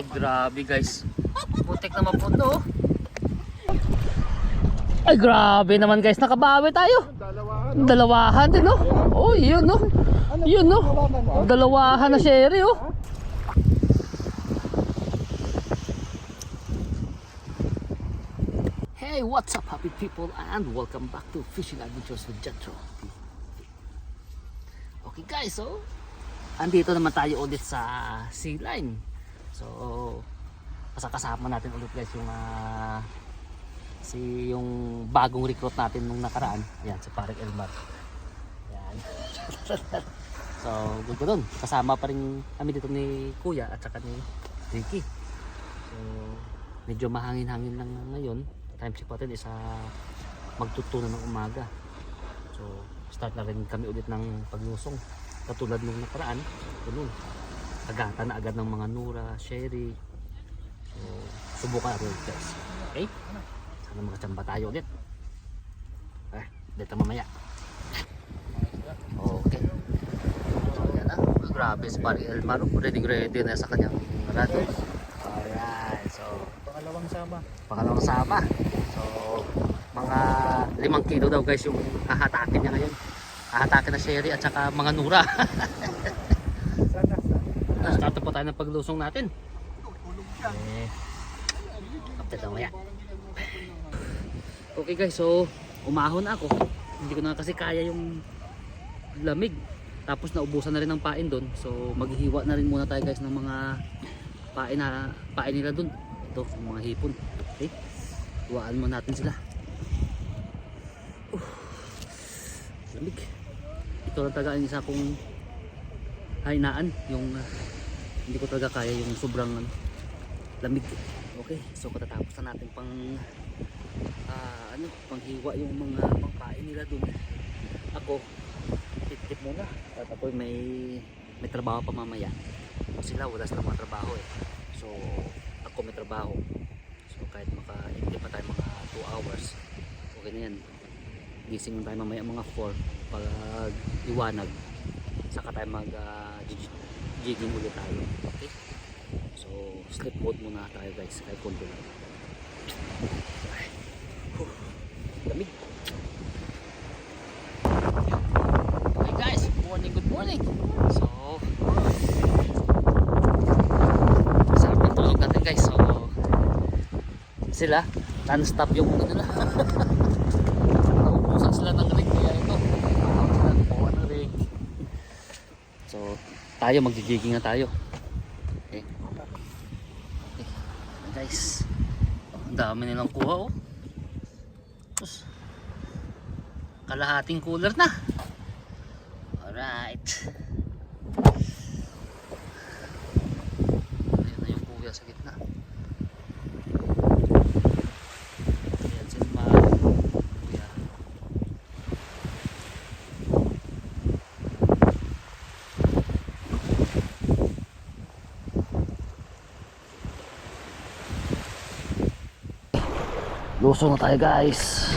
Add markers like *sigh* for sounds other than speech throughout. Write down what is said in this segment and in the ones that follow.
Ay, grabe guys. Putik na mapuno. oh. Ay, grabe naman guys. Nakabawi tayo. Dalawahan din, no? Oh, yun, no? Yun, no? Dalawahan na sherry, oh. Hey, what's up, happy people? And welcome back to Fishing Adventures with Jetro. Okay guys, so andito naman tayo ulit sa sea line. So, kasama natin ulit guys yung ah, si yung bagong recruit natin nung nakaraan. Yan, si Parek Elmar. Yan. *laughs* so, good ko. Kasama pa rin kami dito ni Kuya at saka ni Ricky. So, medyo mahangin-hangin lang ngayon. Time check natin is ah, magtutunan ng umaga. So, start na rin kami ulit ng paglusong. Katulad nung nakaraan, ganun. Agatan na agad ng mga Nura, Sherry. So, subukan natin guys. Okay? Sana makachamba tayo ulit. Eh, dito mamaya. Okay. So, yan na. Grabe si Pari Elmar. Ready ready na sa kanyang rado. Alright. So, Pangalawang sama. pangalawang sama. So, mga limang kilo daw guys yung hahatakin niya ngayon. Hahatakin na Sherry at saka mga Nura. *laughs* Start po tayo ng paglusong natin. Eh, update maya. Okay guys, so umahon ako. Hindi ko na kasi kaya yung lamig. Tapos naubusan na rin ng pain doon. So maghihiwa na rin muna tayo guys ng mga pain na pain nila doon. Ito, yung mga hipon. Okay? Hiwaan mo natin sila. Uh, lamig. Ito lang talaga ang isa kong hainaan yung uh, hindi ko talaga kaya yung sobrang ano, lamig. Okay so katatapos na natin pang ah, ano panghiwa yung mga pangkain nila dun. Ako tip muna. At ako may may trabaho pa mamaya. Sila wala silang mga trabaho eh. So ako may trabaho. So kahit maka pa tayo mga 2 hours okay na yan. Gising lang tayo mamaya mga 4 pag liwanag saka tayo mag uh, jigging ulit tayo. Okay? So sleep mode muna tayo guys. Kahit kondo lang. Lamig okay guys. Good morning good morning. So sarap ng tulog natin guys. So sila non-stop yung ano nila *laughs* naubusan sila ng rig kaya ito Nakakot sila kuha ng rig So, tayo magigiging na tayo. Okay. Okay. Guys. Ang dami nilang kuha oh. Tapos, kalahating cooler na. Alright. Ayan na yung kuya sa gitna. Ayan si Ma. Kuya. Lusong na tayo guys.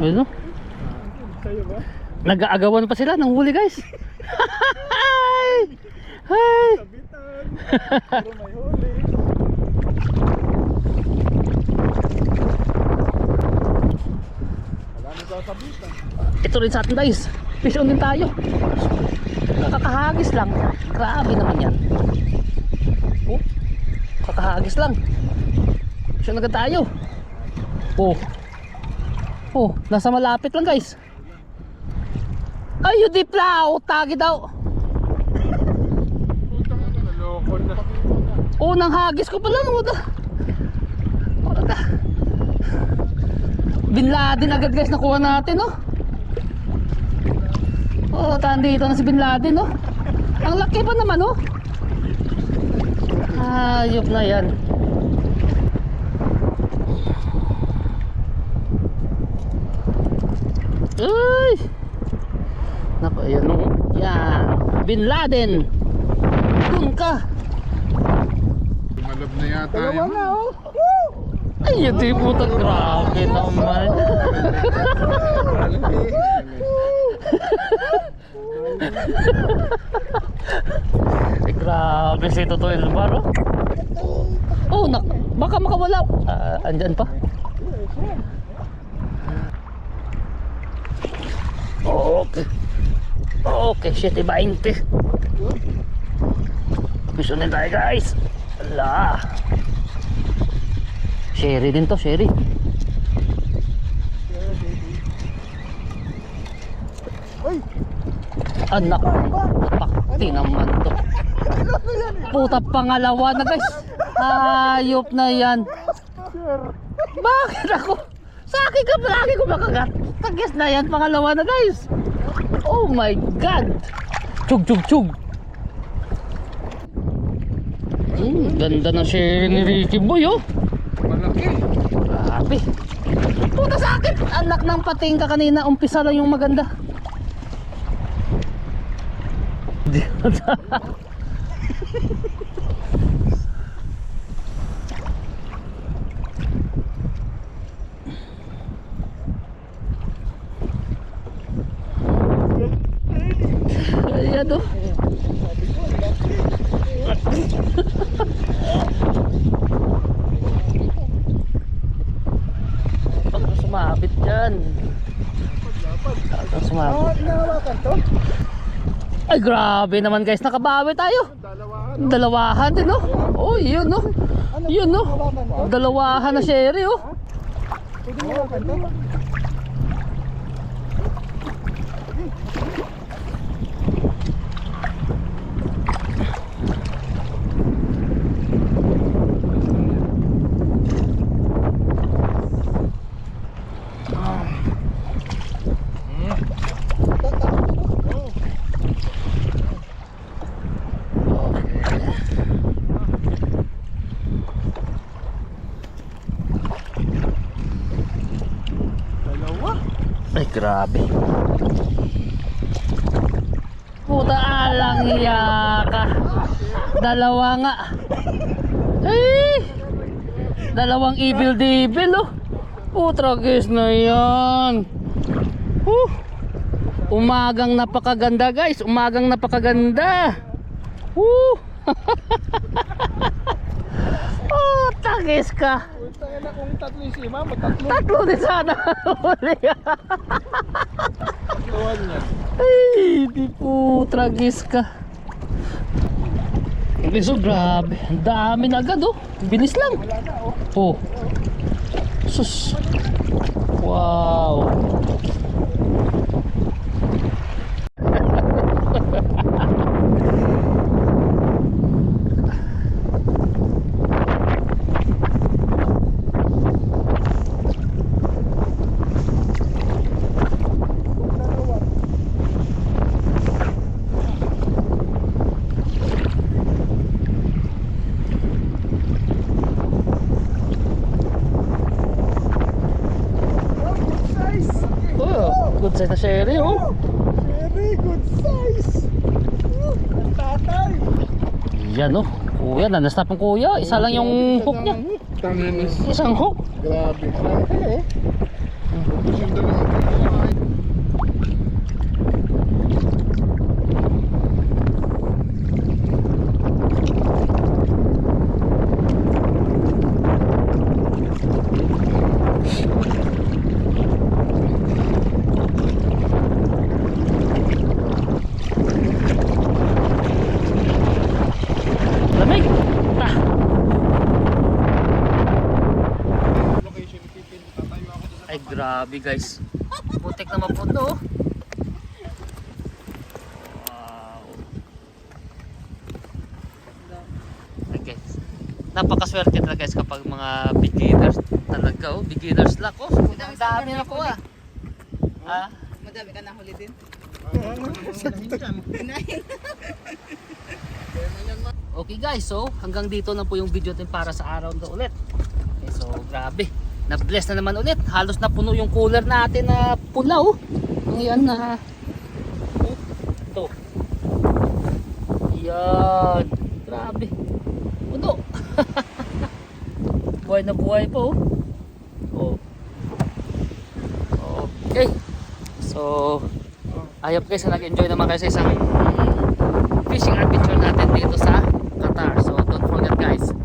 Ano? Nag-aagawan pa sila ng huli guys. Hi! Hi! Ito rin sa atin guys. Fish din tayo. Kakahagis lang. Grabe naman yan. Oh, kakahagis lang. Fish on tayo. Oh. Oh, nasa malapit lang guys. Ay, yung diplaw. Tagi daw. Naloko na. Unang hagis ko pa lang. Wala. Wala. Bin Laden agad guys nakuha natin no. Oh, dito na si Bin Laden no. Ang laki pa naman no. Ayop na yan. Uy! Naku, ayan no. Yan. Bin Laden. Doon ka. Tumalab na yata Dalawa yun. na oh. Ay, ito yung puta. Grabe naman. Ay, grabe si Toto Elbar, oh. Oh, nak baka makawala. Ah, andyan pa. Okay. Okay, shit, iba 20. Mission din tayo, guys. Ala. Sherry din to, Sherry. Uy! Anak, pakti naman to. *laughs* Puta pangalawa na guys. Hayop na yan. Bakit ako? Sa akin ka palagi ko makagat. Tagis na yan, pangalawa na guys. Oh my God. Chug, chug, chug. Hmm, ganda ng share ni Ricky Boy oh. Malaki. Grabe. Puta sa akin. Anak ng pating ka kanina. Umpisa lang yung maganda. Di- *laughs* sumabit. Oh, inahawakan to? Ay grabe naman guys, nakabawi tayo. Dalawa. Dalawahan din no. Oh, yun no. Yun no. Dalawahan na sherry oh. Pwede mo? Ay grabe. Puta alang iya ka. Dalawa nga. Ay! Dalawang evil devil oh. Putra guys na yan. Huh. Umagang napakaganda guys. Umagang napakaganda. Huh. *laughs* oh, tagis ka. Puta na kung tatlo yung sima, matatlo. Tatlo din sana. Huli. Tatluan niya. Ay, di po, tragis ka. Okay, so grabe. Ang dami na agad oh. Bilis lang. Oh. Oh. Sus. Wow. Good size. Oh, good size na sherry oh. Very good size. Uh, ang tatay. Yan oh. Kuya, nanastap ang kuya. Isa lang yung hook niya. Isang hook. Grabe. Malaki eh. Lamig! Ta! Ay grabe guys. Putik na mapuno. Wow. Okay. Napakaswerte talaga guys kapag mga beginners talaga oh. Beginners luck oh. Ang dami na ko ah. Ha? Madami ka nahuli din. *laughs* Okay guys, so hanggang dito na po yung video natin para sa araw na ulit. Okay, so grabe. Na-bless na naman ulit. Halos na puno yung cooler natin na pula oh. Ngayon na oh, ito. Yan. Grabe. Puno. *laughs* buhay na buhay po oh. Oh. Okay. So, ayop guys na nag-enjoy naman kayo sa isang fishing adventure natin dito sa Qatar. So don't forget guys,